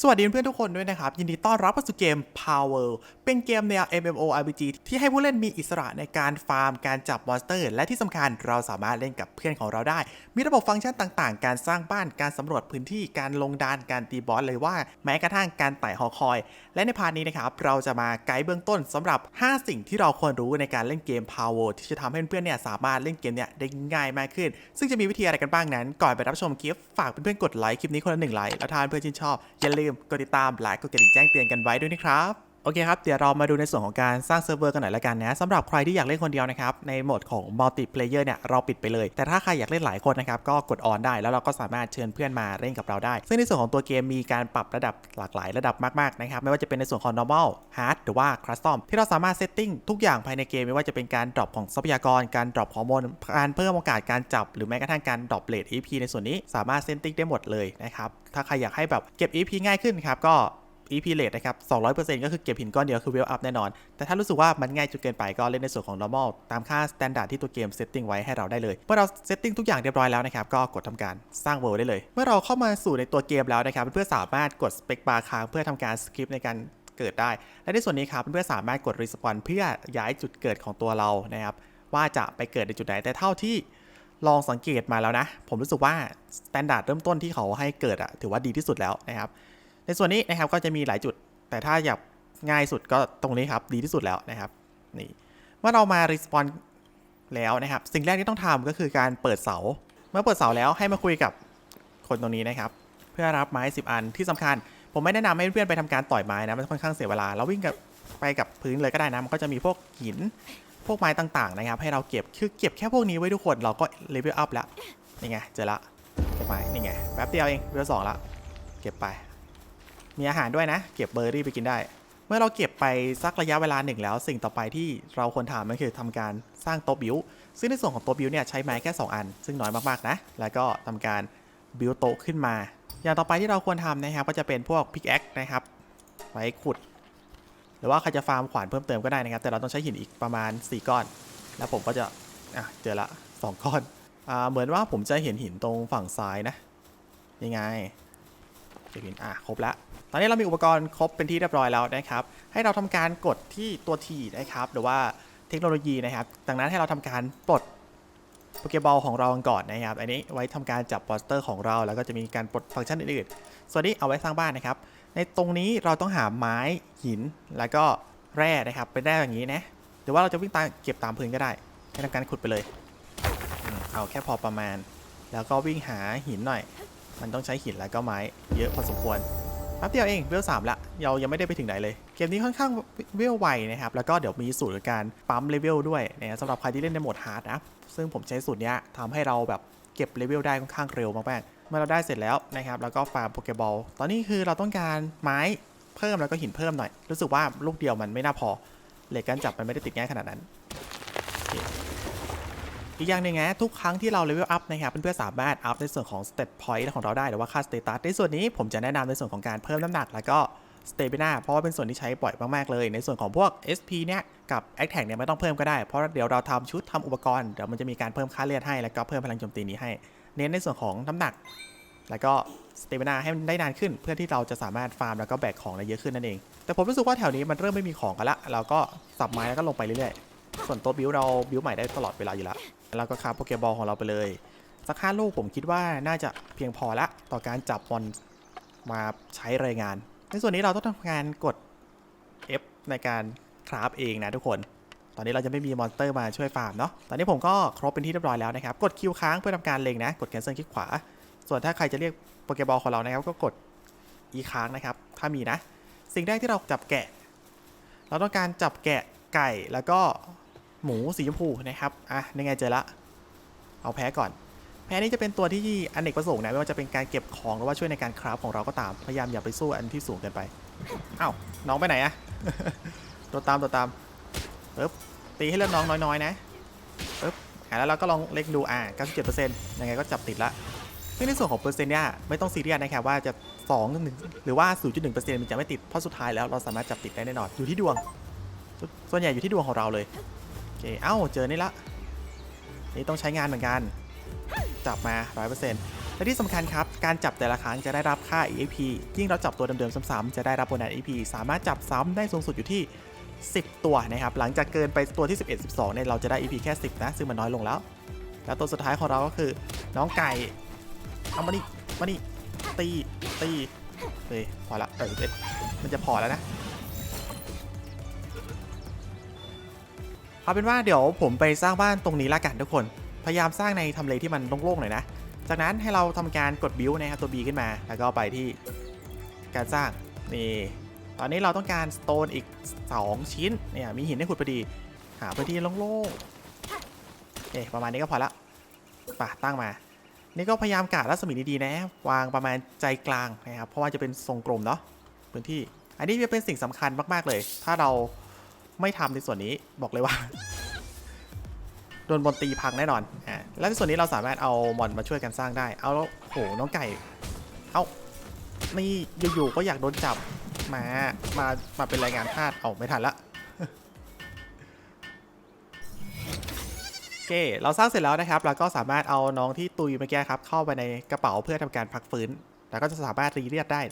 สวัสดีเพื่อนทุกคนด้วยนะครับ ยินดีต้อนรับเข้าสู่เกม Power เป็นเกมแนว MMORPG ที่ให้ผู้เล่นมีอิสระในการฟาร์มการจับมอนสเตอร์ และที่สำคัญเราสามารถเล่นกับเพื่อนของเราได้ มีระบบฟังก์ชันต่างๆ การสร้างบ้านการสำรวจพื้นที่การลงดานการตีบอสเลยว่าแม้กระทั่งการไต่หอคอย และในพาร์ทนี้นะครับเราจะมาไกด์เบื้องต้นสำหรับ 5 สิ่งที่เราควรรู้ในการเล่นเกม Power ที่จะทำให้เพื่อนๆเนี่ยสามารถเล่นเกมเนี่ยได้ง่ายมากขึ้น ซึ่งจะมีวิธีอะไรกันบ้างนั้น ก่อนไปรับชมคลิปฝากเพื่อนๆกดไลค์คลิปนี้คนละหนึ่งไลค์แล้วถ้าเพื่อนชื่นชอบอย่าลืมกดติดตามไลค์กดกระดิ่งแจ้งเตือนกันไว้ด้วยนะครับ โอเคครับ เดี๋ยวเรามาดูในส่วนของการสร้างเซิร์ฟเวอร์กันหน่อยละกันนะสำหรับใครที่อยากเล่นคนเดียวนะครับ ในโหมดของมัลติเพลเยอร์เนี่ยเราปิดไปเลย แต่ถ้าใครอยากเล่นหลายคนนะครับ ก็กดออนได้แล้วเราก็สามารถเชิญเพื่อนมาเล่นกับเราได้ ซึ่งในส่วนของตัวเกมมีการปรับระดับหลากหลายระดับมากๆนะครับ ไม่ว่าจะเป็นในส่วนของ normal hard หรือว่า custom ที่เราสามารถเซตติ้งทุกอย่างภายในเกมไม่ว่าจะเป็นการดรอปของทรัพยากร การดรอปฮอร์โมน การเพิ่มโอกาสการจับ หรือแม้กระทั่งการดรอปเลท EP ในส่วนนี้สามารถเซตติ้งได้หมดเลยนะครับ ถ้าใครอยากให้แบบเก็บ EP ง่ายขึ้นครับก็ EP rate นะครับ 200%ก็คือเก็บหินก้อนเดียวคือ Well Up แน่นอน แต่ถ้ารู้สึกว่ามันง่ายจนเกินไปก็เล่นในส่วนของ normal ตามค่า standard ที่ตัวเกม setting ไว้ให้เราได้เลยเมื่อเรา setting ทุกอย่างเรียบร้อยแล้วนะครับก็กดทำการสร้าง world ได้เลย เมื่อเราเข้ามาสู่ในตัวเกมแล้วนะครับเพื่อสามารถกด spec bar ค้างเพื่อทำการ skip ในการเกิดได้ และในส่วนนี้ครับเพื่อนๆสามารถกด respawn เพื่อย้ายจุดเกิดของตัวเรานะครับว่าจะไปเกิดในจุดไหนแต่เท่าที่ลองสังเกตมาแล้วนะ ผมรู้สึกว่า standard เริ่มต้นที่เขาให้เกิดอะถือว่าดีที่สุดแล้วนะครับ ในส่วนนี้นะครับก็จะมีหลายจุด แต่ถ้าอยากง่ายสุดก็ตรงนี้ครับดีที่สุดแล้วนะครับนี่เมื่อเรามา respawn แล้วนะครับ สิ่งแรกที่ต้องทำก็คือการเปิดเสา เมื่อเปิดเสาแล้วให้มาคุยกับคนตรงนี้นะครับ เพื่อรับไม้ 10 อันที่สำคัญ ผมไม่แนะนำให้เพื่อนไปทำการต่อยไม้นะมันค่อนข้างเสียเวลาเราวิ่งกับไปกับพื้นเลยก็ได้นะมันก็จะมีพวกหินพวกไม้ต่างๆนะครับ ให้เราเก็บคือเก็บแค่พวกนี้ไว้ทุกคนเราก็เลเวลอัพแล้วนี่ไงเจอละเก็บไปนี่ไงแป๊บเดียวเองเลเวลสองละเก็บไป มีอาหารด้วยนะ เก็บเบอร์รี่ไปกินได้ เมื่อเราเก็บไปสักระยะเวลาหนึ่งแล้ว สิ่งต่อไปที่เราควรทำก็คือทำการสร้างโต๊ะบิวซึ่งในส่วนของโต๊ะบิวเนี่ยใช้ไม้แค่ 2 อัน ซึ่งน้อยมากๆนะ แล้วก็ทำการบิวโต๊ะขึ้นมา อย่างต่อไปที่เราควรทำนะครับก็จะเป็นพวกพิกแอคนะครับไว้ขุด หรือว่าใครจะฟาร์มขวานเพิ่มเติมก็ได้นะครับ แต่เราต้องใช้หินอีกประมาณ 4 ก้อน แล้วผมก็จะอะเจอละ 2 ก้อนอ่าเหมือนว่าผมจะเห็นหินตรงฝั่งซ้ายนะยังไงเก็บหินอะครบละ อนนี้เรามีอุปกรณ์ครบเป็นที่เรียบร้อยแล้วนะครับ ให้เราทำการกดที่ตัวทีนะครับหรือว่าเทคโนโลยีนะครับ ดังนั้นให้เราทำการปลดโปเกบอลของเราก่อนนะครับ อันนี้ไว้ทำการจับปอสเตอร์ของเรา แล้วก็จะมีการปลดฟังก์ชันอื่นๆ ส่วนนี้เอาไว้สร้างบ้านนะครับ ในตรงนี้เราต้องหาไม้หินแล้วก็แร่นะครับ เป็นแร่อย่างนี้นะ หรือว่าเราจะวิ่งตามเก็บตามพื้นก็ได้ ให้ทำการขุดไปเลย เอาแค่พอประมาณ แล้วก็วิ่งหาหินหน่อย มันต้องใช้หินแล้วก็ไม้เยอะพอสมควร ป๊บเดียวเองเวลสามละเรายังไม่ได้ไปถึงไหนเลย เกมนี้ค่อนข้างเวลไวนะครับ แล้วก็เดี๋ยวมีสูตรการปั๊มเลเวลด้วยนะสำหรับใครที่เล่นในโหมดฮาร์ดนะ ซึ่งผมใช้สูตรนี้ทำให้เราแบบเก็บเลเวลได้ค่อนข้างเร็วมากๆเมื่อเราได้เสร็จแล้วนะครับ แล้วก็ฟาร์มโปเกบอล ตอนนี้คือเราต้องการไม้เพิ่มแล้วก็หินเพิ่มหน่อย รู้สึกว่าลูกเดียวมันไม่น่าพอเหล็กการจับมันไม่ได้ติดง่ายขนาดนั้น อีกอย่างหนึ่งนะทุกครั้งที่เราเลเวลอัพนะครับเพื่อนๆสามารถอัพในส่วนของสเตตพอยต์ของเราได้หรือว่าค่าสเตตัสในส่วนนี้ผมจะแนะนำในส่วนของการเพิ่มน้ำหนักแล้วก็สเตมินาเพราะว่าเป็นส่วนที่ใช้บ่อยมาก ๆ เลย ในส่วนของพวก SP เนี่ย กับ a c t a g เนี่ยไม่ต้องเพิ่มก็ได้ เพราะเดี๋ยวเราทำชุดทำอุปกรณ์ เดี๋ยวมันจะมีการเพิ่มค่าเลือดให้ แล้วก็เพิ่มพลังโจมตีนี้ให้ เน้นในส่วนของน้ำหนัก แล้วก็สเตมินาให้มันได้นานขึ้น เพื่อที่เราจะสามารถฟาร์มแล้วก็แบกของได้เยอะขึ้นนั่นเอง แต่ผมรู้สึกว่าแถวนี้มันเริ่มไม่มีของกันละ เราก็สับไม้แล้วก็ลงไปเรื่อยๆ ส่วนตัวบิวเราบิวใหม่ได้ตลอดเวลาอยู่แล้ว แล้วก็คาบโปเกบอลของเราไปเลย สักห้าลูกผมคิดว่าน่าจะเพียงพอละต่อการจับบอลมาใช้รายงาน ในส่วนนี้เราต้องทำงานกด F ในการคราฟเองนะทุกคน ตอนนี้เราจะไม่มีมอนสเตอร์มาช่วยฟาร์มเนาะ ตอนนี้ผมก็ครบเป็นที่เรียบร้อยแล้วนะครับ กดคิวค้างเพื่อทำการเล็งนะ กดแคนเซิลคลิกขวา ส่วนถ้าใครจะเรียกโปเกบอลของเรานะครับ ก็กด E ค้างนะครับ ถ้ามีนะ สิ่งแรกที่เราจับแกะ เราต้องการจับแกะไก่แล้วก็ หมูสีชมพูนะครับ อะนี่ไงเจอละ เอาแพ้ก่อน แพ้นี้จะเป็นตัวที่อเนกประสงค์นะ ไม่ว่าจะเป็นการเก็บของหรือว่าช่วยในการคราฟของเราก็ตาม พยายามอย่าไปสู้อันที่สูงเกินไปอ้าวน้องไปไหนอะตัวตามตัวตามปึ๊บตีให้เลือดน้องน้อยๆนะปึ๊บแล้วเราก็ลองเล็กดูอ่า97%ยังไงก็จับติดละซึ่งในส่วนของเปอร์เซ็นต์เนี่ยไม่ต้องซีเรียสนะครับว่าจะ2หหรือว่า 0.1%มันจะไม่ติดเพราะสุดท้ายแล้วเราสามารถจับติดได้แน่นอนอยู่ที่ดวง ส่วนใหญ่อยู่ที่ดวงของเราเลย อเคเอ้า เจอนี่ละ นี่ต้องใช้งานเหมือนกัน จับมา 100%เและที่สำคัญครับ การจับแต่ละครั้งจะได้รับค่า EXP ยิ่งเราจับตัวเดิมๆซ้ำๆจะได้รับโบนัส EXP สามารถจับซ้ำได้สูงสุดอยู่ที่ 10 ตัวนะครับ หลังจากเกินไปตัวที่ 11 12เนี่ยเราจะได้ EP แค่ 10 นะ ซึ่งมันน้อยลงแล้ว แล้วตัวสุดท้ายของเราก็คือ น้องไก่เอามานี่มานี่ตีตีเฮ้ยพอละเออเอ็ดมันจะพอแล้วนะ เอาเป็นว่าเดี๋ยวผมไปสร้างบ้านตรงนี้ละกันทุกคน พยายามสร้างในทำเลที่มันโล่งๆหน่อยนะ จากนั้นให้เราทำการกดบิวนะครับตัว B ขึ้นมา แล้วก็ไปที่การสร้างนี่ตอนนี้เราต้องการสโตนอีก 2 ชิ้นเนี่ยมีหินให้ขุดพอดี หาพื้นที่โล่งๆโอเคประมาณนี้ก็พอละไป่ะตั้งมา นี่ก็พยายามกะรัศมีดีๆนะ วางประมาณใจกลางนะครับเพราะว่าจะเป็นทรงกลมเนาะพื้นที่ อันนี้จะเป็นสิ่งสำคัญมากๆเลย ถ้าเรา ไม่ทำในส่วนนี้บอกเลยว่า โดนบนตีพังแน่นอนอ่าแล้วในส่วนนี้เราสามารถเอามอนมาช่วยกันสร้างได้ เอาแล้วโหน้องไก่ เอานี่อยู่ๆก็อยากโดนจับมามามาเป็นรายงานทาสเอาไม่ทันละโอเค เราสร้างเสร็จแล้วนะครับ เราก็สามารถเอาน้องที่ตุยเมื่อกี้ครับ เข้าไปในกระเป๋าเพื่อทำการพักฟื้น แล้วก็จะสามารถรีเลียดได้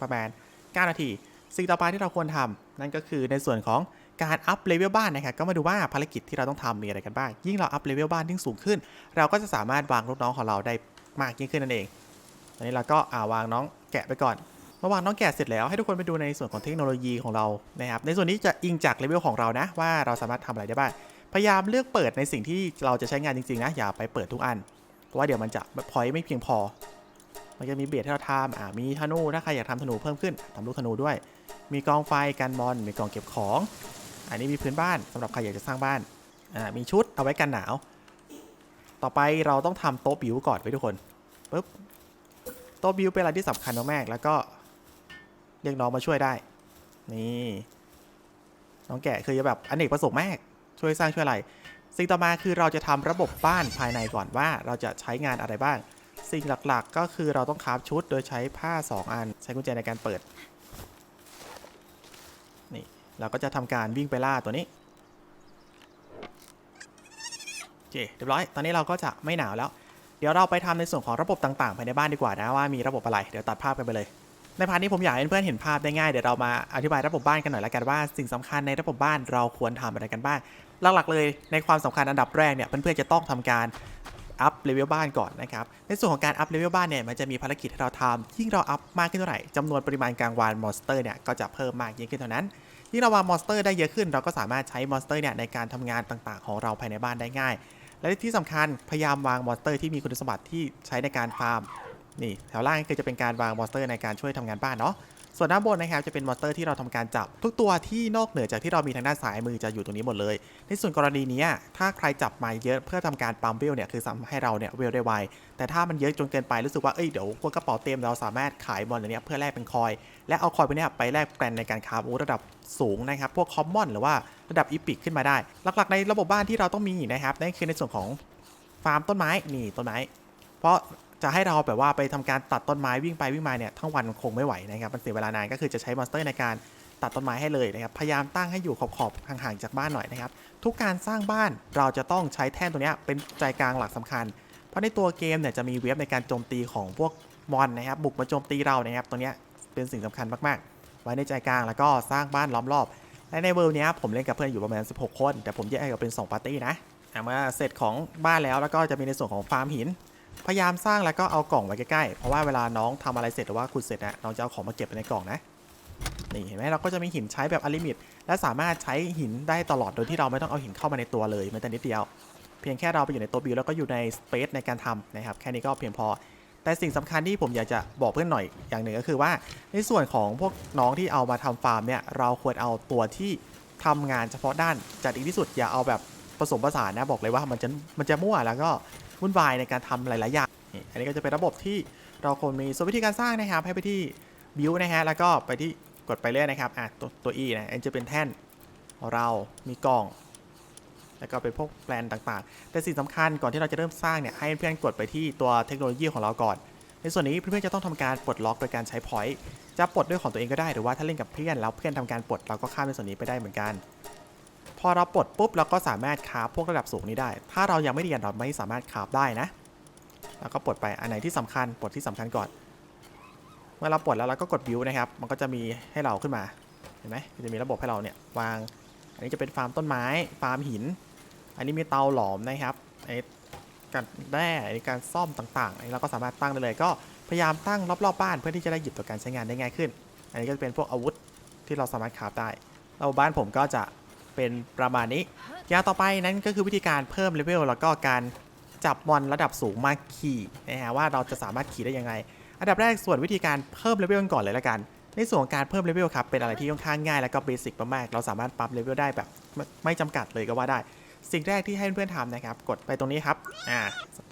ประมาณ 9 นาที สิ่งต่อไปที่เราควรทำนั่นก็คือในส่วนของ การอัพเลเวลบ้านนะครับก็มาดูว่าภารกิจที่เราต้องทำมีอะไรกันบ้าง ยิ่งเราอัพเลเวลบ้านยิ่งสูงขึ้น เราก็จะสามารถวางลูกน้องของเราได้มากยิ่งขึ้นนั่นเอง ตอนนี้เราก็อ่าวางน้องแกะไปก่อนเมื่อวางน้องแกะเสร็จแล้วให้ทุกคนไปดูในส่วนของเทคโนโลยีของเรานะครับ ในส่วนนี้จะอิงจากเลเวลของเรานะ ว่าเราสามารถทำอะไรได้บ้าง พยายามเลือกเปิดในสิ่งที่เราจะใช้งานจริงๆนะ อย่าไปเปิดทุกอัน เพราะว่าเดี๋ยวมันจะพอยไม่เพียงพอ มันจะมีเบียดให้เราทำอ่ามีธนูถ้าใครอยากทำธนูเพิ่มขึ้นทำลูกธนูด้วย มีกองไฟกันบอลมีกองเก็บของ อันนี้มีพื้นบ้านสำหรับใครอยากจะสร้างบ้านอ่ามีชุดเอาไว้กันหนาว ต่อไปเราต้องทำโต๊ะบิวก่อนไว้ทุกคนปุ๊บโต๊ะบิวเป็นอะไรที่สำคัญมากๆแล้วก็เรียกน้องมาช่วยได้ นี่น้องแกะคือจะแบบอเนกประสงค์มากช่วยสร้างช่วยอะไร สิ่งต่อมาคือเราจะทำระบบบ้านภายในก่อนว่าเราจะใช้งานอะไรบ้าง สิ่งหลักๆ ก็คือเราต้องคราฟชุดโดยใช้ผ้า 2 อัน ใช้กุญแจในการเปิด นี่ เราก็จะทำการวิ่งไปล่าตัวนี้โอเคเรียบร้อย ตอนนี้เราก็จะไม่หนาวแล้ว เดี๋ยวเราไปทำในส่วนของระบบต่างๆภายในบ้านดีกว่านะว่ามีระบบอะไร เดี๋ยวตัดภาพกันไปเลย ในพาร์ทนี้ผมอยากให้เพื่อนเห็นภาพได้ง่ายเดี๋ยวเรามาอธิบายระบบบ้านกันหน่อยละกันว่า สิ่งสำคัญในระบบบ้านเราควรทำอะไรกันบ้างหลักๆเลยในความสำคัญอันดับแรกเนี่ยเพื่อนๆจะต้องทำการอัพเลเวลบ้านก่อนนะครับ ในส่วนของการอัพเลเวลบ้านเนี่ยมันจะมีภารกิจให้เราทำยิ่งเราอัพมากขึ้นเท่าไหร่จำนวนปริมาณการวางมอนสเตอร์เนี่ยก็จะเพิ่มมากยิ่งขึ้นเท่านั้น ยิ่งเราวางมอนสเตอร์ได้เยอะขึ้น เราก็สามารถใช้มอนสเตอร์เนี่ยในการทำงานต่างๆ ของเราภายในบ้านได้ง่าย และที่สำคัญพยายามวางมอนสเตอร์ที่มีคุณสมบัติที่ใช้ในการฟาร์ม นี่แถวล่างคือจะเป็นการวางมอนสเตอร์ในการช่วยทำงานบ้านเนาะส่วนด้านบนนะครับจะเป็นมอนสเตอร์ที่เราทำการจับ ทุกตัวที่นอกเหนือจากที่เรามีทางด้านซ้ายมือจะอยู่ตรงนี้หมดเลย ในส่วนกรณีนี้ถ้าใครจับมาเยอะเพื่อทำการปั๊มเวลเนี่ยคือทำให้เราเนี่ยเวลได้ไวแต่ถ้ามันเยอะจนเกินไปรู้สึกว่าเอ้ยเดี๋ยวกลัวกระเป๋าเต็มเราสามารถขายมอนเหล่านี้เพื่อแลกเป็นคอย และเอาคอยไปเนี่ยไปแลกแกรนในการคาฟอาวุธระดับสูงนะครับพวกคอมมอนหรือว่าระดับอีพิกขึ้นมาได้ หลักๆ ในระบบบ้านที่เราต้องมีนะครับนั่นคือในส่วนของฟาร์มต้นไม้นี่ต้นไม้ เพราะ จะให้เราแบบว่าไปทำการตัดต้นไม้วิ่งไปวิ่งมาเนี่ยทั้งวันคงไม่ไหวนะครับมันเสียเวลานานก็คือจะใช้มอนสเตอร์ในการตัดต้นไม้ให้เลยนะครับพยายามตั้งให้อยู่ขอบๆห่างๆจากบ้านหน่อยนะครับทุกการสร้างบ้านเราจะต้องใช้แท่นตัวนี้เป็นใจกลางหลักสำคัญ เพราะในตัวเกมเนี่ยจะมีเว็บในการโจมตีของพวกมอนนะครับบุกมาโจมตีเรานะครับตัวนี้เป็นสิ่งสำคัญมากๆ ไว้ในใจกลางแล้วก็สร้างบ้านล้อมรอบและในเวิร์เนี้ยผมเล่นกับเพื่อนอยู่ประมาณ 16 คน แต่ผมแยกให้ออกเป็น 2 ปาร์ตี้นะอะเมื่อเสร็จของบ้านแล้วแล้วก็จะมีในส่วนของฟาร์มหิน พยายามสร้างแล้วก็เอากล่องไว้ใกล้ๆ เพราะว่าเวลาน้องทำอะไรเสร็จหรือว่าขุดเสร็จนะน้องจะเอาของมาเก็บไว้ในกล่องนะ นี่เห็นไหมเราก็จะมีหินใช้แบบอลิมิต และสามารถใช้หินได้ตลอดโดยที่เราไม่ต้องเอาหินเข้ามาในตัวเลยแม้แต่นิดเดียว เพียงแค่เราไปอยู่ในตัวบิวแล้วก็อยู่ในสเปซในการทำนะครับ แค่นี้ก็เพียงพอ แต่สิ่งสำคัญที่ผมอยากจะบอกเพื่อนหน่อยอย่างหนึ่งก็คือว่า ในส่วนของพวกน้องที่เอามาทำฟาร์มเนี่ยเราควรเอาตัวที่ทำงานเฉพาะด้านจัดดีกที่สุดอย่าเอาแบบผสมผสานนะบอกเลยว่ามันจะมันจะมั่วแล้วก็ วุ่นวายในการทำหลาย ๆ อย่าง อันนี้ก็จะเป็นระบบที่เราควรมีส่วนวิธีการสร้างนะครับให้ไปที่บิวนะฮะแล้วก็ไปที่กดไปเรื่อยนะครับอะตัวตัว E นะอันจะเป็นแท่นเรามีกล่อง แล้วก็เป็นพวกแปลนต่างๆ แต่สิ่งสำคัญก่อนที่เราจะเริ่มสร้างเนี่ยให้เพื่อนกดไปที่ตัวเทคโนโลยีของเราก่อน ในส่วนนี้เพื่อนๆจะต้องทำการปลดล็อกโดยการใช้พอยต์จะปลดด้วยของตัวเองก็ได้หรือว่าถ้าเล่นกับเพื่อนแล้วเพื่อนทำการปลดเราก็ข้ามในส่วนนี้ไปได้เหมือนกัน พอเราปลดปุ๊บเราก็สามารถคาฟพวกระดับสูงนี้ได้ ถ้าเรายังไม่เรียนเราไม่สามารถคาฟได้นะ แล้วก็ปลดไปอันไหนที่สำคัญปลดที่สำคัญก่อน เมื่อเราปลดแล้วเราก็กดบิวนะครับ มันก็จะมีให้เราขึ้นมา เห็นไหมจะมีระบบให้เราเนี่ยวาง อันนี้จะเป็นฟาร์มต้นไม้ ฟาร์มหิน อันนี้มีเตาหลอมนะครับไอ้การแร่ไอ้การซ่อมต่างๆ อันนี้เราก็สามารถตั้งได้เลย ก็พยายามตั้งรอบๆบ้านเพื่อที่จะได้หยิบต่อการใช้งานได้ง่ายขึ้น อันนี้ก็จะเป็นพวกอาวุธที่เราสามารถคาฟได้แล้วบ้านผมก็จะ เป็นประมาณนี้ยาต่อไปนั้นก็คือวิธีการเพิ่มเลเวลแล้วก็การจับมอนระดับสูงมาขี่นะฮะว่าเราจะสามารถขี่ได้ยังไง อันดับแรกส่วนวิธีการเพิ่มเลเวลกันก่อนเลยละกัน ในส่วนของการเพิ่มเลเวลครับเป็นอะไรที่ค่อนข้างง่ายแล้วก็เบสิกมากๆเราสามารถปรับเลเวลได้แบบไม่ไม่จำกัดเลยก็ว่าได้ สิ่งแรกที่ให้เพื่อนๆทำนะครับ กดไปตรงนี้ครับอ่า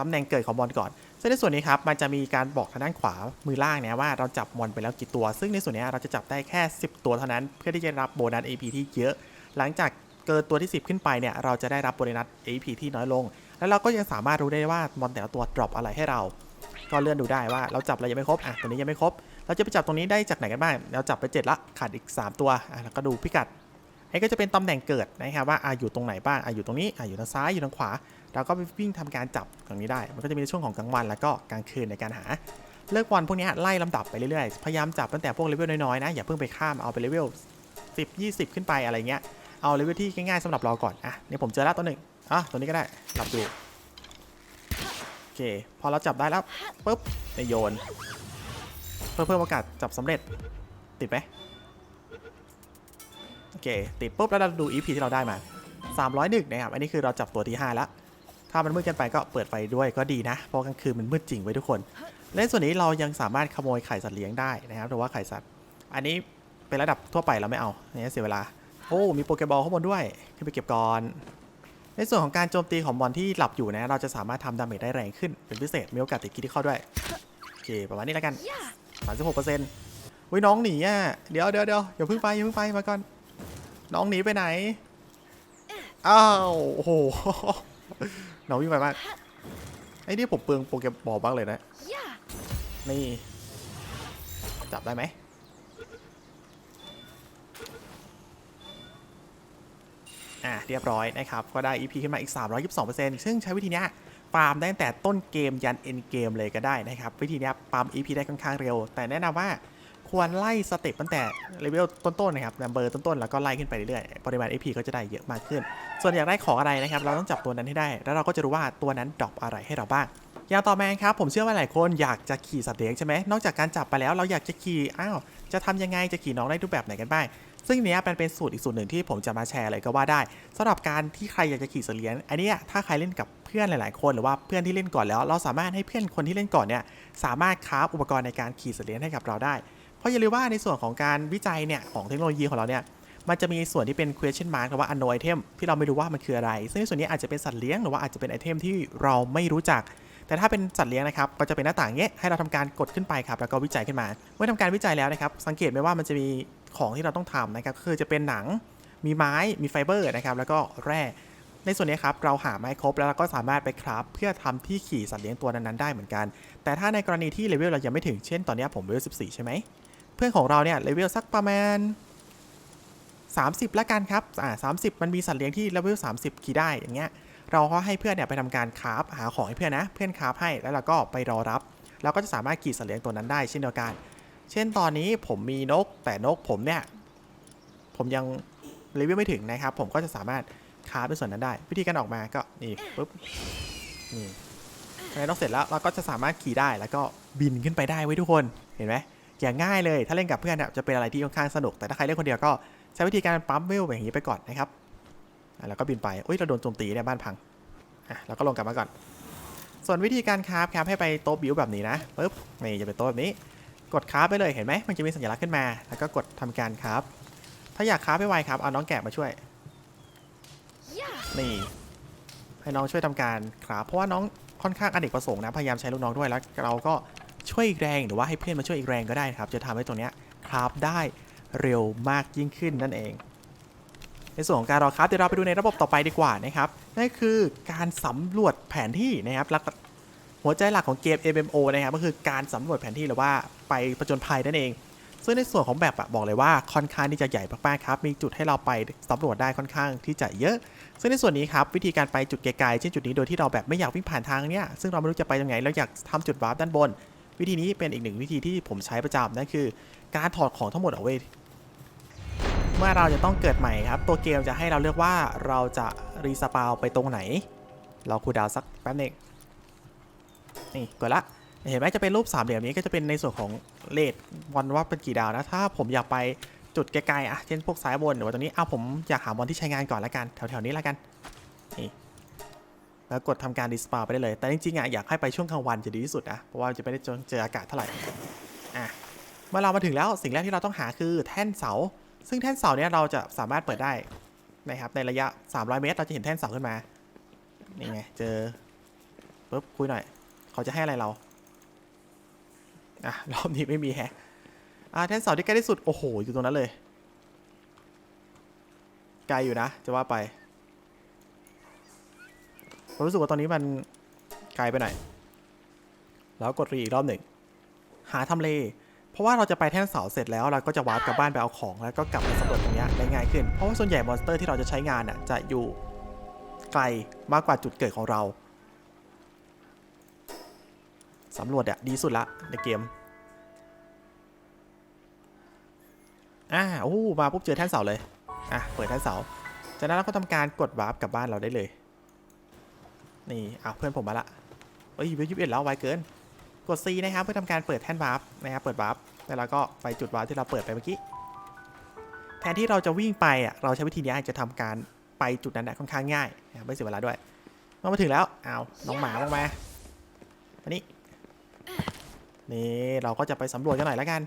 ตำแหน่งเกิดของมอนก่อนซึ่งในส่วนนี้ครับมันจะมีการบอกทางด้านขวามือล่างเนี่ยว่าเราจับมอนไปแล้วกี่ตัว ซึ่งในส่วนนี้เราจะจับได้แค่ 10 ตัวเท่านั้น เพื่อที่จะรับโบนัส AP ที่เยอะ หลังจากเกินตัวที่ 10 ขึ้นไปเนี่ยเราจะได้รับโบนัส AP ที่น้อยลง แล้วเราก็ยังสามารถรู้ได้ว่ามอนแต่ละตัวดรอปอะไรให้เรา ก็เลื่อนดูได้ว่าเราจับอะไรยังไม่ครบอะตัวนี้ยังไม่ครบ เราจะไปจับตรงนี้ได้จากไหนกันบ้างเราจับไป 7 ละขาดอีก 3 ตัวอะแล้วก็ดูพิกัดไอ้ก็จะเป็นตำแหน่งเกิดนะครับว่าอะอยู่ตรงไหนบ้างอะอยู่ตรงนี้อะอยู่ทางซ้ายอยู่ทางขวา เราก็ไปวิ่งทำการจับตรงนี้ได้ มันก็จะมีในช่วงของกลางวันแล้วก็กลางคืนในการหา เลือกวันพวกนี้ไล่ลำดับไปเรื่อยๆ พยายามจับตั้งแต่พวกเลเวลน้อยๆนะอย่าเพิ่งไปข้ามเอาไปเลเวล10 20 ขึ้นไปอะไรเงี้ย เอาเลเวลที่ง่ายๆสำหรับเราก่อน อะเนี่ยผมเจอแล้วตัวหนึ่งอะตัวนี้ก็ได้หลับดูโอเค พอเราจับได้แล้วปุ๊บในโยน เพื่อเพิ่มโอกาสจับสำเร็จ ติดไหมโอเค ติดปุ๊บแล้วเราดู EP ที่เราได้มา 301นะครับ อันนี้คือเราจับตัวที่ 5 แล้ว ถ้ามันมืดเกินไปก็เปิดไฟด้วยก็ดีนะ เพราะกลางคืนมันมืดจริงไว้ทุกคน และในส่วนนี้เรายังสามารถขโมยไข่สัตว์เลี้ยงได้นะครับหรือว่าไข่สัตว์ อันนี้เป็นระดับทั่วไปเราไม่เอาอันนี้เสียเวลา โอ้ มีโปเกบอลข้างบนด้วยขึ้นไปเก็บก่อน ในส่วนของการโจมตีของบอลที่หลับอยู่นะ เราจะสามารถทำดาเมจได้แรงขึ้นเป็นพิเศษ มีโอกาสติดคิดที่เข้าด้วย โอเค ประมาณนี้แล้วกัน36เปอร์เซ็นต์วิน้องหนีอะ เดี๋ยวเดี๋ยวเดี๋ยวอย่าเพิ่งไปอย่าเพิ่งไปมาก่อน น้องหนีไปไหน อ้าว โอ้โห น้องวิ่งไปมาก ไอ้นี่ผมเปลืองโปเกบอลบ้างเลยนะ นี่ จับได้ไหม อะเรียบร้อยนะครับ ก็ได้ EP ขึ้นมาอีก 322%ซึ่งใช้วิธีเนี้ยฟาร์มได้ตั้งแต่ต้นเกมยันเอ็นเกมเลยก็ได้นะครับ วิธีนี้ยฟาร์ม EP ได้ค่อนข้างเร็ว แต่แนะนำว่าควรไล่สเต็ปตั้งแต่เลเวลต้นๆนะครับนัมเบอร์ต้นๆ แล้วก็ไล่ขึ้นไปเรื่อยๆ ปริมาณ EP ก็จะได้เยอะมากขึ้น ส่วนอยากได้ของอะไรนะครับ เราต้องจับตัวนั้นให้ได้ แล้วเราก็จะรู้ว่าตัวนั้นดรอปอะไรให้เราบ้าง อย่างต่อมาครับ ผมเชื่อว่าหลายคนอยากจะขี่สัตว์เลี้ยงใช่ไหมนอกจากการจับไปแล้วเราอยากจะขี่ อ้าว จะทำยังไง จะขี่น้องได้รูปแบบไหนกันบ้าง ซึ่งเนี้ยเป็นเป็นสูตรอีกสูตรหนึ่งที่ผมจะมาแชร์เลยก็ว่าได้สำหรับการที่ใครอยากจะขี่สเลี้ยงอันนี้ถ้าใครเล่นกับเพื่อนหลาย ๆ คนหรือว่าเพื่อนที่เล่นก่อนแล้ว เราสามารถให้เพื่อนคนที่เล่นก่อนเนี่ยสามารถคราฟอุปกรณ์ในการขี่สเลี้ยงให้กับเราได้ เพราะอย่าลืมว่าในส่วนของการวิจัยเนี่ยของเทคโนโลยีของเราเนี่ยมันจะมีส่วนที่เป็น question mark หรือว่า unknown item ที่เราไม่รู้ว่ามันคืออะไร ซึ่งในส่วนนี้อาจจะเป็นสัตว์เลี้ยงหรือว่าอาจจะเป็นไอเทมที่เราไม่รู้จัก แต่ถ้าเป็นสัตว์เลี้ยงนะครับ ก็จะเป็นหน้าต่างเงี้ยให้เราทำการกดขึ้นไปครับ แล้วก็วิจัยขึ้นมา เมื่อทำการวิจัยแล้วนะครับ สังเกตไหมว่ามันจะมี ของที่เราต้องทำนะครับคือจะเป็นหนังมีไม้มีไฟเบอร์นะครับแล้วก็แร่ในส่วนนี้ครับเราหาไม้ครบแล้วเราก็สามารถไปคราฟเพื่อทำที่ขี่สัตว์เลี้ยงตัวนั้นๆได้เหมือนกัน แต่ถ้าในกรณีที่เลเวลเรายังไม่ถึงเช่นตอนนี้ผมเลเวล14 ใช่ไหมเพื่อนของเราเนี่ยเลเวลสักประมาณ 30 ละกันครับอ่า30มันมีสัตว์เลี้ยงที่เลเวล30 ขี่ได้อย่างเงี้ยเราก็ให้เพื่อนเนี่ยไปทำการคราฟหาของให้เพื่อนนะ เพื่อนคราฟให้แล้วเราก็ไปรอรับ เราก็จะสามารถขี่สัตว์เลี้ยงตัวนั้นได้เช่นเดียวกัน เช่นตอนนี้ผมมีนกแต่นกผมเนี่ย ผมยังเลเวลไม่ถึงนะครับ ผมก็จะสามารถคราฟในส่วนนั้นได้ วิธีการออกมาก็นี่ปุ๊บนี่พอนกเสร็จแล้วเราก็จะสามารถขี่ได้แล้วก็บินขึ้นไปได้ไว้ทุกคนเห็นไหมอย่างง่ายเลยถ้าเล่นกับเพื่อนเนี่ยจะเป็นอะไรที่ค่อนข้างสนุกแต่ถ้าใครเล่นคนเดียวก็ใช้วิธีการปั๊มเวลแบบนี้ไปก่อนนะครับแล้วก็บินไปอุ้ยเราโดนโจมตีเนี่ยบ้านพังอะแล้วก็ลงกลับมาก่อน ส่วนวิธีการคราฟครับให้ไปโต๊ะบิวแบบนี้นะปุ๊บนี่จะเป็นโต๊ะแบบนี้ กดคราฟไปเลยเห็นไหมมันจะมีสัญลักษณ์ขึ้นมา แล้วก็กดทำการคราฟถ้าอยากคราฟให้ไวครับเอาน้องแกะมาช่วย นี่ให้น้องช่วยทำการคราฟเพราะว่าน้องค่อนข้างอเนกประสงค์นะพยายามใช้ลูกน้องด้วยแล้วเราก็ช่วยอีกแรงหรือว่าให้เพื่อนมาช่วยอีกแรงก็ได้ครับ จะทำให้ตัวเนี้ยคราฟได้เร็วมากยิ่งขึ้นนั่นเอง ในส่วนของการรอคราฟเดี๋ยวเราไปดูในระบบต่อไปดีกว่านะครับนั่นคือการสำรวจแผนที่นะครับ หัวใจหลักของเกม MMO นะครับก็คือการสำรวจแผนที่หรือว่าไปประจนภัยนั่นเอง ซึ่งในส่วนของแบบอะบอกเลยว่าค่อนข้างที่จะใหญ่มากๆครับ มีจุดให้เราไปสำรวจได้ค่อนข้างที่จะเยอะ ซึ่งในส่วนนี้ครับวิธีการไปจุดไกลๆเช่นจุดนี้โดยที่เราแบบไม่อยากวิ่งผ่านทางเนี้ยซึ่งเราไม่รู้จะไปยังไงเราอยากทำจุดวาร์ปด้านบน วิธีนี้เป็นอีกหนึ่งวิธีที่ผมใช้ประจำนั่นคือ การถอดของทั้งหมดเอาไว้เมื่อเราจะต้องเกิดใหม่ครับ ตัวเกมจะให้เราเลือกว่าเราจะรีสปาวไปตรงไหน เราคูดาวสักแป๊บนึง นี่กดละ เห็นไหมจะเป็นรูปสามเหลี่ยมนี้ก็จะเป็นในส่วนของเลทวันว่าเป็นกี่ดาวนะ ถ้าผมอยากไปจุดไกลๆอะเช่นพวกซ้ายบนหรือว่าตรงนี้เอาผมอยากหาบอลที่ใช้งานก่อนละกันแถวๆนี้ละกันนี่แล้วกดทำการดิสปาไปได้เลย แต่จริงๆอะอยากให้ไปช่วงกลางวันจะดีที่สุดนะเพราะว่าจะไม่ได้เจออากาศเท่าไหร่อะเมื่อเรามาถึงแล้วสิ่งแรกที่เราต้องหาคือแท่นเสา ซึ่งแท่นเสาเนี่ยเราจะสามารถเปิดได้นะครับในระยะ 300 เมตร เราจะเห็นแท่นเสาขึ้นมา นี่ไง เจอปุ๊บคุยหน่อย เขาจะให้อะไรเรา อะ รอบนี้ไม่มีแฮะ อ่าแท่นเสาที่ใกล้ที่สุด โอ้โห อยู่ตรงนั้นเลย ไกลอยู่นะ จะว่าไปผมรู้สึกว่าตอนนี้มันไกลไปหน่อย แล้วกดรีอีกรอบหนึ่ง หาทำเล เพราะว่าเราจะไปแท่นเสาเสร็จแล้วเราก็จะวาร์ปกลับบ้านไปเอาของ แล้วก็กลับมาสำรวจตรงนี้ได้ง่ายขึ้น เพราะว่าส่วนใหญ่มอนสเตอร์ที่เราจะใช้งานน่ะจะอยู่ไกลมากกว่าจุดเกิดของเรา สำรวจอะดีสุดละในเกม อ่าโอ้มาปุ๊บเจอแท่นเสาเลย อะ เปิดแท่นเสา จากนั้นเราก็ทำการกดวาร์ปกลับบ้านเราได้เลย นี่อะเพื่อนผมมาละเอ้ยเวลยี่สิบเอ็ดแล้วไวเกิน กด C นะครับเพื่อทำการเปิดแท่นวาร์ปนะครับ เปิดวาร์ปแล้วเราก็ไปจุดวาร์ปที่เราเปิดไปเมื่อกี้ แทนที่เราจะวิ่งไปอะ เราใช้วิธีนี้จะทำการไปจุดนั้นนะค่อนข้างง่ายไม่เสียเวลาด้วย มาถึงแล้ว อ้าว น้องหมาลงมาอันนี้ นี่เราก็จะไปสำรวจกันหน่อยล้วกัน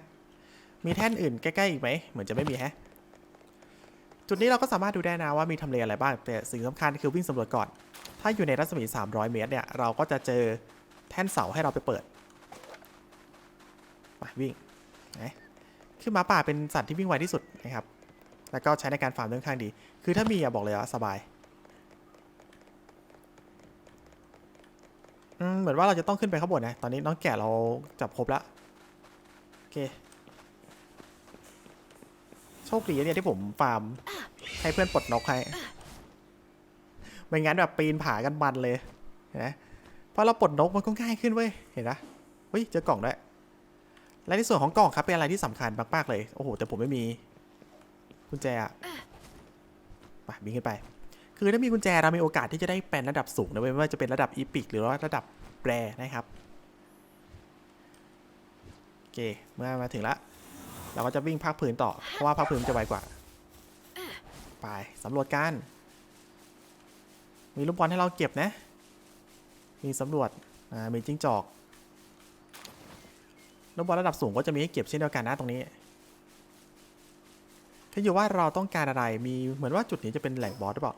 มีแท่นอื่นใกล้ๆอีกไหมเหมือนจะไม่มีแฮะ จุดนี้เราก็สามารถดูได้นะว่ามีทำเลอะไรบ้าง แต่สิ่งสำคัญคือวิ่งสำรวจก่อน ถ้าอยู่ในรัศมี 300 เมตรเนี่ย เราก็จะเจอแท่นเสาให้เราไปเปิดมาวิ่งนะคือหมาป่าเป็นสัตว์ที่วิ่งไวที่สุดนะครับ แล้วก็ใช้ในการฟาร์มค่อนข้างดี คือถ้ามีอะบอกเลยว่าสบาย อืมเหมือนว่าเราจะต้องขึ้นไปข้างบนนะ ตอนนี้น้องแกะเราจับครบแล้ว โอเค โชคดีเนี่ยที่ผมฟาร์ม ให้เพื่อนปลดนกให้ ไม่งั้นแบบปีนผากันบันเลยนไหมพอเราปลดนกมันก็ง่ายขึ้นเว้ย เห็นนะเฮ้ยเจอกล่องด้วย และในส่วนของกล่องครับเป็นอะไรที่สำคัญมากๆเลย โอ้โห แต่ผมไม่มีกุญแจอะไปบินขึ้นไป คือถ้ามีกุญแจเรามีโอกาสที่จะได้เป็นระดับสูงนะเว้ยไม่ว่าจะเป็นระดับอีพิกหรือว่าระดับแปรนะครับโอเคเมื่อมาถึงแล้วเราก็จะวิ่งภาคพื้นต่อ เพราะว่าภาคพื้นจะไวกว่า ไปสำรวจกันมีลูกบอลให้เราเก็บนะ มีสำรวจอ่ามีจิ้งจอกลูกบอลระดับสูงก็จะมีให้เก็บเช่นเดียวกันนะตรงนี้ขึ้นอยู่ว่าเราต้องการอะไรมีเหมือนว่าจุดนี้จะเป็นแหล่งบอสหรือเปล่า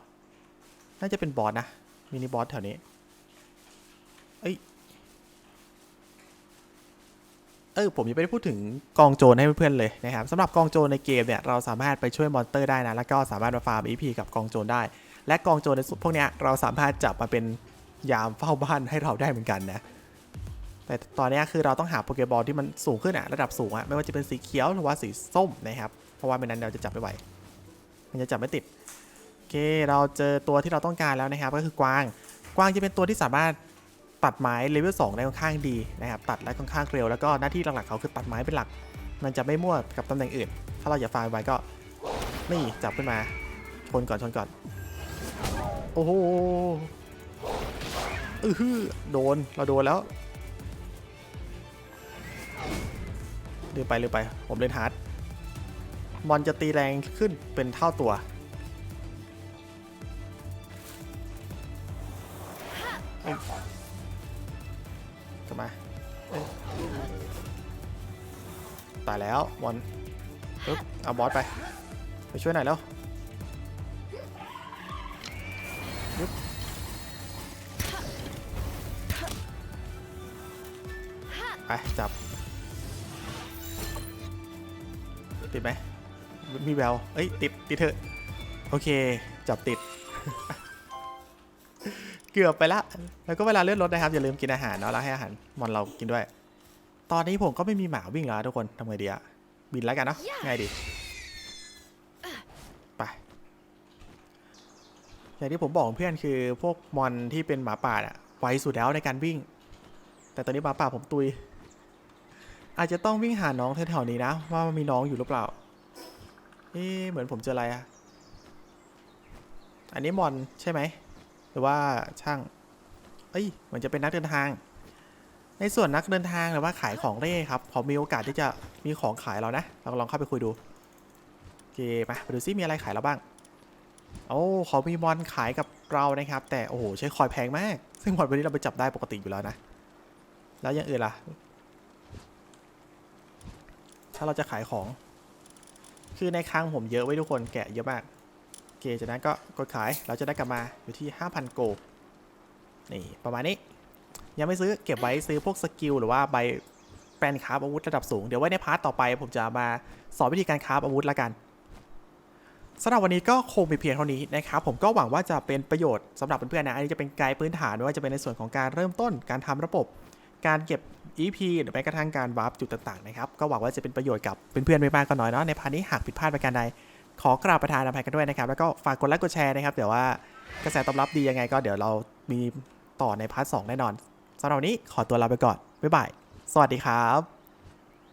น่าจะเป็นบอสนะ มินิบอสแถวนี้ เอ้ย เออผมยังไม่ได้พูดถึงกองโจรให้เพื่อนๆเลยนะครับสำหรับกองโจรในเกมเนี่ยเราสามารถไปช่วยมอนสเตอร์ได้นะ แล้วก็สามารถมาฟาร์ม EP กับกองโจรได้ และกองโจรในสุดพวกเนี้ยเราสามารถจับมาเป็นยามเฝ้าบ้านให้เราได้เหมือนกันนะแต่ตอนเนี้ยคือเราต้องหาโปเกบอลที่มันสูงขึ้นอะระดับสูงอะไม่ว่าจะเป็นสีเขียวหรือว่าสีส้มนะครับ เพราะว่าไม่นั้นเราจะจับไม่ไหว มันจะจับไม่ติด เคเราเจอตัวที่เราต้องการแล้วนะครับ ก็คือกวาง กวางจะเป็นตัวที่สามารถตัดไม้เลเวล2ได้ค่อนข้างดีนะครับ ตัดและค่อนข้างเร็วแล้วก็หน้าที่หลักๆเขาคือตัดไม้เป็นหลัก มันจะไม่มั่วกับตำแหน่งอื่น ถ้าเราอย่าฟาร์มไว้ก็นี่จับขึ้นมาชนก่อนชนก่อน โอ้โหอือฮือโดนเราโดนแล้วลืมไปลืมไป ผมเล่นฮาร์ดมอนจะตีแรงขึ้นเป็นเท่าตัว เอ้ยกลับมาตายแล้วมอนปึ๊บเอาบอสไป ไปช่วยหน่อยแล้วยึบไปจับ ติดไหมมีแววเอ้ย ติด ติดเถอะ โอเค จับติด เกือบไปละ แล้วก็เวลาเลื่อนรถนะครับ อย่าลืมกินอาหารเนาะแล้วให้อาหารมอนเรากินด้วย ตอนนี้ผมก็ไม่มีหมาวิ่งแล้วทุกคนทำไงดีอะบินแล้วกันเนาะง่ายดีไปอย่างที่ผมบอกเพื่อนคือพวกมอนที่เป็นหมาป่าอะไวสุดแล้วในการวิ่ง แต่ตอนนี้หมาป่าผมตุย อาจจะต้องวิ่งหาน้องแถวๆนี้นะ ว่ามีน้องอยู่หรือเปล่าเอ๊เหมือนผมเจออะไรอะอันนี้มอนใช่ไหม หรือว่าช่าง เอ้ยเหมือนจะเป็นนักเดินทาง ในส่วนนักเดินทางหรือว่าขายของเร่ครับเขามีโอกาสที่จะมีของขายเรานะเราลองเข้าไปคุยดูโอเคมาไปดูซิมีอะไรขายเราบ้างโอ้เขามีมอนขายกับเรานะครับ แต่โอ้โหใช้คอยแพงมาก ซึ่งมอนวันนี้เราไปจับได้ปกติอยู่แล้วนะ แล้วอย่างอื่นล่ะ ถ้าเราจะขายของ คือในคลังผมเยอะไว้ทุกคนแกะเยอะมาก เคจากนั้นก็กดขายเราจะได้กลับมาอยู่ที่ 5,000 โกลนี่ประมาณนี้ ยังไม่ซื้อเก็บไว้ซื้อพวกสกิลหรือว่าใบแปลนคราฟอาวุธระดับสูง เดี๋ยวไว้ในพาร์ทต่อไป ผมจะมาสอนวิธีการคราฟอาวุธละกันสำหรับวันนี้ก็คงมีเพียงเท่านี้นะครับผมก็หวังว่าจะเป็นประโยชน์สำหรับเพื่อนๆนะอันนี้จะเป็นไกด์พื้นฐานว่าจะเป็นในส่วนของการเริ่มต้นการทำระบบ การเก็บ EP หรือแม้กระทั่งการวาร์ปจุดต่างๆนะครับก็หวังว่าจะเป็นประโยชน์กับเพื่อนๆไม่มากก็น้อยเนาะในพาร์ทนี้หากผิดพลาดประการใด ขอกราบประทานอภัยกันด้วยนะครับ แล้วก็ฝากกดไลค์กดแชร์นะครับเดี๋ยวว่ากระแสตอบรับดียังไงก็เดี๋ยวเรามีต่อในพาร์ทสองแน่นอนสำหรับวันนี้ขอตัวลาไปก่อนบ๊ายบายสวัสดีครับ